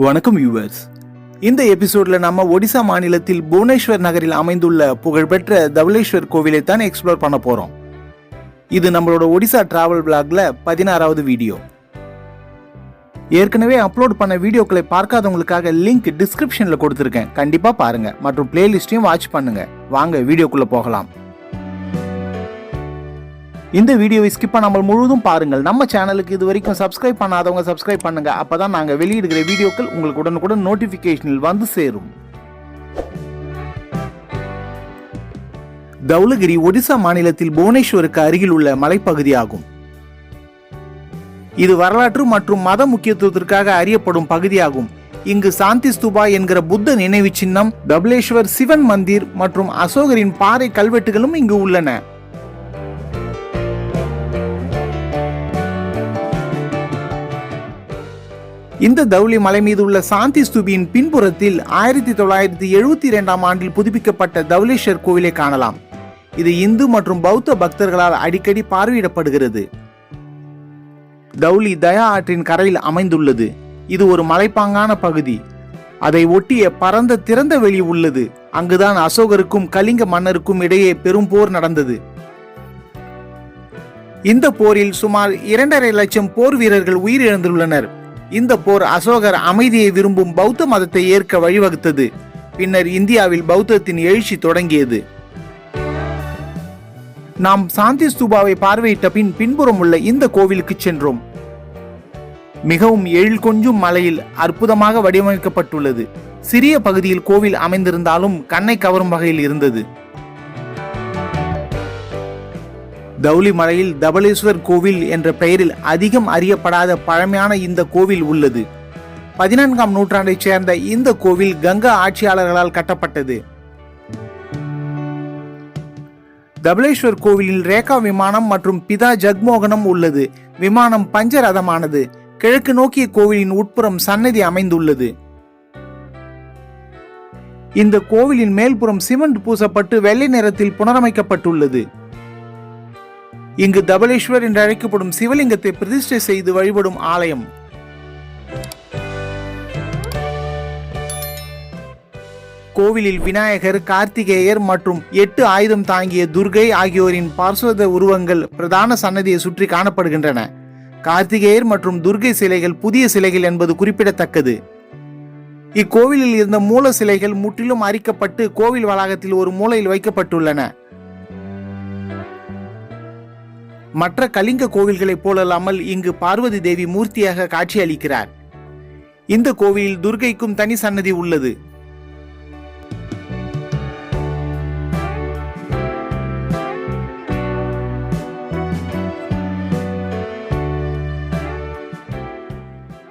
வணக்கம் வியூவர்ஸ் இந்த எபிசோட்ல நம்ம ஒடிசா மாநிலத்தில் புவனேஸ்வர் நகரில் அமைந்துள்ள புகழ்பெற்ற தவளேஸ்வர் கோவிலை தான் எக்ஸ்ப்ளோர் பண்ண போறோம். இது நம்மளோட ஒடிசா டிராவல் பிளாக்ல பதினாறாவது வீடியோ ஏற்கனவே அப்லோட் பண்ண வீடியோக்களை பார்க்காதவங்களுக்காக லிங்க் டிஸ்கிரிப்ஷன்ல கொடுத்துருக்கேன். கண்டிப்பா பாருங்க. மற்றும் பிளேலிஸ்டையும் வாட்ச் பண்ணுங்க. வாங்க வீடியோக்குள்ள போகலாம். இந்த வீடியோவை ஸ்கிப் பண்ணாமல் முழுவதும் பாருங்கள். நம்ம சேனலுக்கு இது வரைக்கும் சப்ஸ்கிரைப் பண்ணாதவங்க சப்ஸ்கிரைப் பண்ணுங்க. அப்பதான் நாங்க வெளியிடுகிற வீடியோக்கள் உங்களுக்கு உடனுக்குடன் நோட்டிபிகேஷனில் வந்து சேரும். தௌலகிரி ஒடிசா மாநிலத்தில் புவனேஸ்வருக்கு அருகில் உள்ள மலைப்பகுதியாகும். இது வரலாற்று மற்றும் மத முக்கியத்துவத்திற்காக அறியப்படும் பகுதியாகும். இங்கு சாந்தி ஸ்தூபா என்கிற புத்த நினைவு சின்னம் தபலேஸ்வர் சிவன் மந்திர் மற்றும் அசோகரின் பாறை கல்வெட்டுகளும் இங்கு உள்ளன. இந்த தௌலி மலை மீது உள்ள சாந்தி ஸ்தூபியின் பின்புறத்தில் ஆயிரத்தி தொள்ளாயிரத்தி எழுபத்தி இரண்டாம் ஆண்டில் புதுப்பிக்கப்பட்ட தௌலேஸ்வர் கோவிலை காணலாம். இது இந்து மற்றும் பௌத்த பக்தர்களால் அடிக்கடி பார்வையிடப்படுகிறது. தௌலி தயா ஆற்றின் கரையில் அமைந்துள்ளது. இது ஒரு மலைப்பாங்கான பகுதி. அதை ஒட்டிய பரந்த திறந்த வெளி உள்ளது. அங்குதான் அசோகருக்கும் கலிங்க மன்னருக்கும் இடையே பெரும் போர் நடந்தது. இந்த போரில் சுமார் இரண்டரை லட்சம் போர் வீரர்கள் உயிரிழந்துள்ளனர். இந்த போர் அசோகர் அமைதியை விரும்பும் பௌத்த மதத்தை ஏற்க வழிவகுத்தது. பின்னர் இந்தியாவில் பௌத்தத்தின் எழுச்சி தொடங்கியது. நாம் சாந்தி ஸ்தூபாவை பார்வையிட்ட பின் பின்புறம் உள்ள இந்த கோவிலுக்கு சென்றோம். மிகவும் எழில் கொஞ்சும் மலையில் அற்புதமாக வடிவமைக்கப்பட்டுள்ளது. சிறிய பகுதியில் கோவில் அமைந்திருந்தாலும் கண்ணை கவரும் வகையில் இருந்தது. தௌலி மலையில் தபலேஸ்வர் கோவில் என்ற பெயரில் அதிகம் அறியப்படாத பழமையான இந்த கோவில் உள்ளது. பதினான்காம் நூற்றாண்டைச் சேர்ந்த இந்த கோவில் கங்கா ஆட்சியாளர்களால் கட்டப்பட்டது. தபலேஸ்வர் கோவிலில் ரேகா விமானம் மற்றும் பிதா ஜக்மோகனம் உள்ளது. விமானம் பஞ்சரதமானது. கிழக்கு நோக்கிய கோவிலின் உட்புறம் சன்னதி அமைந்துள்ளது. இந்த கோவிலின் மேல்புறம் சிமெண்ட் பூசப்பட்டு வெள்ளை நிறத்தில் புனரமைக்கப்பட்டுள்ளது. இங்கு தபலேஸ்வர் என்று அழைக்கப்படும் சிவலிங்கத்தை பிரதிஷ்டை செய்து வழிபடும் ஆலயம். கோவிலில் விநாயகர் கார்த்திகேயர் மற்றும் எட்டு ஆயுதம் தாங்கிய துர்கை ஆகியோரின் பார்ஸ்வத உருவங்கள் பிரதான சன்னதியை சுற்றி காணப்படுகின்றன. கார்த்திகேயர் மற்றும் துர்கை சிலைகள் புதிய சிலைகள் என்பது குறிப்பிடத்தக்கது. இக்கோவிலில் இருந்த மூல சிலைகள் முற்றிலும் அரிக்கப்பட்டு கோவில் வளாகத்தில் ஒரு மூலையில் வைக்கப்பட்டுள்ளன. மற்ற கலிங்க கோவில்களைப் போலல்லாமல் இங்கு பார்வதி தேவி மூர்த்தியாக காட்சியளிக்கிறார். இந்த கோவிலில் துர்கைக்கும் தனி சன்னதி உள்ளது.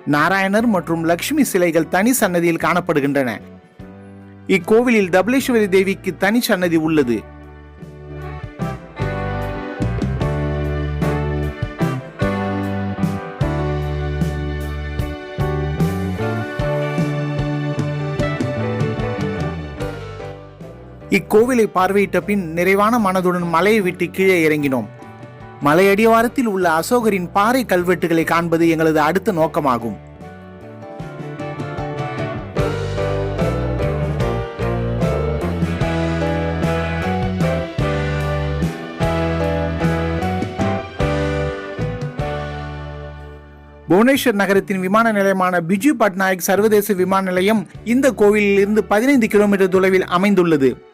நாராயணர் மற்றும் லக்ஷ்மி சிலைகள் தனி சன்னதியில் காணப்படுகின்றன. இக்கோவிலில் தபலேஸ்வரி தேவிக்கு தனி சன்னதி உள்ளது. இக்கோவிலை பார்வையிட்ட பின் நிறைவான மனதுடன் மலையை விட்டு கீழே இறங்கினோம். மலை அடிவாரத்தில் உள்ள அசோகரின் பாறை கல்வெட்டுகளை காண்பது எங்களது அடுத்த நோக்கமாகும். புவனேஸ்வர் நகரத்தின் விமான நிலையமான பிஜு பட்நாயக் சர்வதேச விமான நிலையம் இந்த கோவிலில் இருந்து பதினைந்து கிலோமீட்டர் தொலைவில் அமைந்துள்ளது.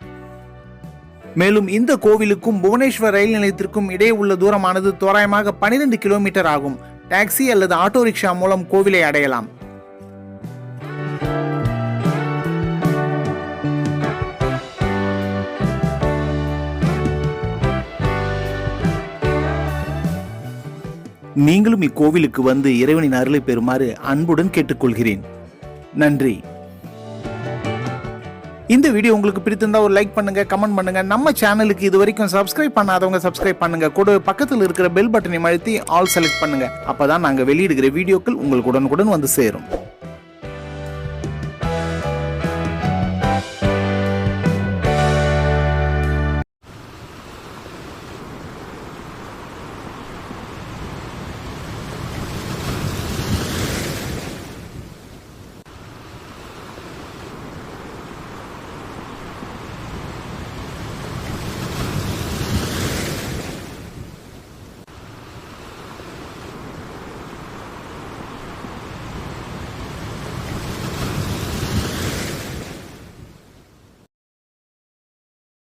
மேலும் இந்த கோவிலுக்கும் புவனேஸ்வர் ரயில் நிலையத்திற்கும் இடையே உள்ள தூரமானது தோராயமாக பனிரெண்டு கிலோமீட்டர் ஆகும். டாக்ஸி அல்லது ஆட்டோ ரிக்ஷா மூலம் கோவிலை அடையலாம். நீங்களும் இக்கோவிலுக்கு வந்து இறைவனின் அருளை பெறுமாறு அன்புடன் கேட்டுக்கொள்கிறேன். நன்றி. இந்த வீடியோ உங்களுக்கு பிடித்திருந்தா ஒரு லைக் பண்ணுங்க கமெண்ட் பண்ணுங்க. நம்ம சேனலுக்கு இது வரைக்கும் சப்ஸ்கிரைப் பண்ணாதவங்க சப்ஸ்கிரைப் பண்ணுங்க. கூட பக்கத்தில் இருக்கிற பெல் பட்டனை அழுத்தி ஆல் செலக்ட் பண்ணுங்க. அப்பதான் நாங்க வெளியிடுகிற வீடியோக்கள் உங்களுக்கு உடனுக்குடன் வந்து சேரும்.